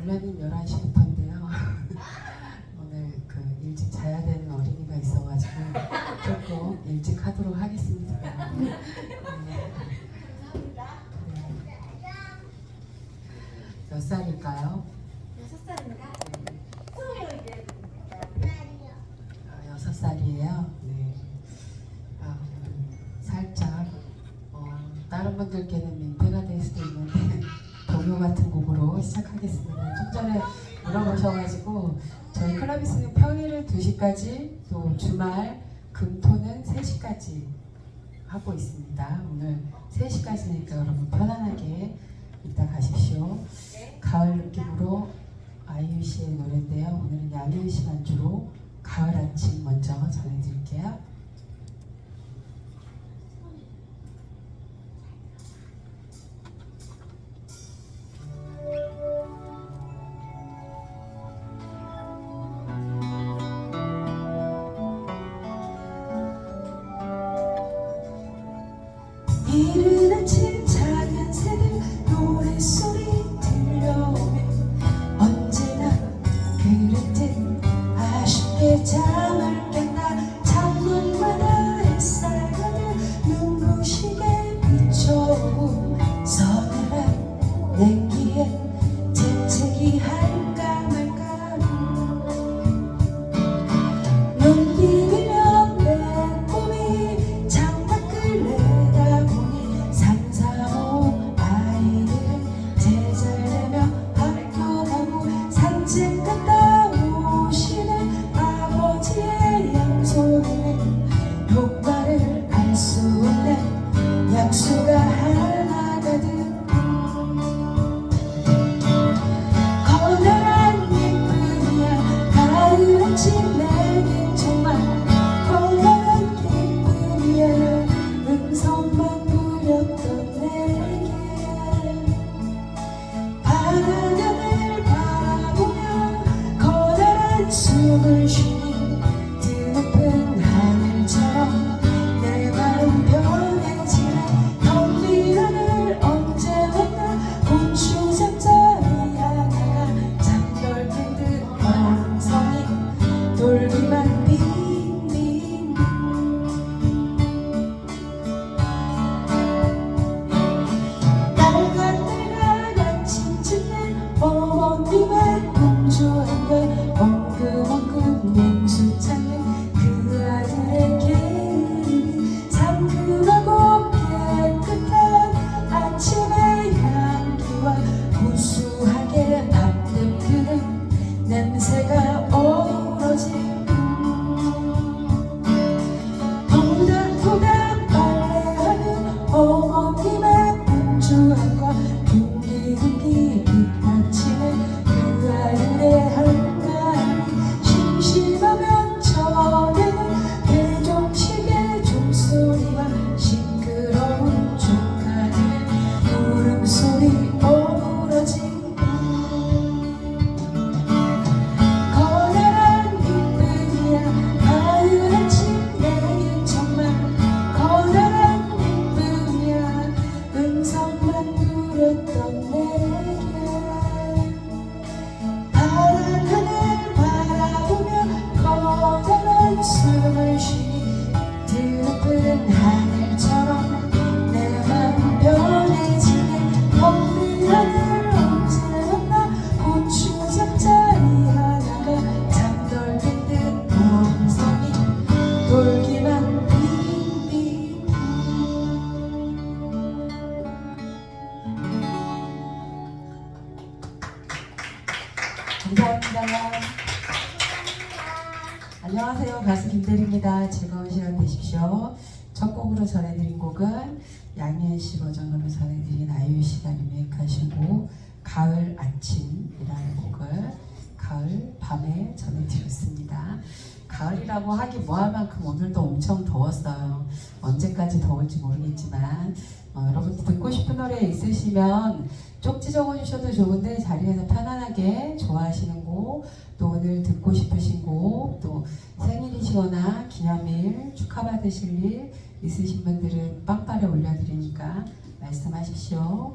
원래는 11시부터인데요. 오늘 그 일찍 자야 되는 어린이가 있어가지고 조금 일찍 하도록 하겠습니다. 네. 몇 살일까요? 여섯 살입니다. 아, 여섯 살이에요. 네. 아, 음, 살짝 어, 다른 분들께는 민폐가 될 수도 있는데 동요 같은 곡으로 시작하겠습니다. 좀 전에 물어보셔가지고 저희 클라비스는 평일은 2시까지 또 주말 금토는 3시까지 하고 있습니다. 오늘 3시까지니까 여러분 편안하게 이따 가십시오. 가을 느낌으로 아이유 씨의 노래인데요. 오늘은 양현 씨 반주로 가을 아침 먼저 전해드릴게요. 음성만 부렸던 내게 바라년을 바라보며 커다란 숨을 쉬 부 감사합니다. 안녕하세요. 가수 김대리입니다. 즐거운 시간 되십시오. 첫 곡으로 전해드린 곡은 양현 씨 버전으로 전해드린 아이유 씨가 리메이크하신 곡 가을 아침 가을이라고 하기 뭐할 만큼 오늘도 엄청 더웠어요. 언제까지 더울지 모르겠지만 어, 여러분 듣고 싶은 노래 있으시면 쪽지 적어주셔도 좋은데 자리에서 편안하게 좋아하시는 곡, 또 오늘 듣고 싶으신 곡, 또 생일이시거나 기념일 축하받으실 일 있으신 분들은 빵빠레 올려드리니까 말씀하십시오.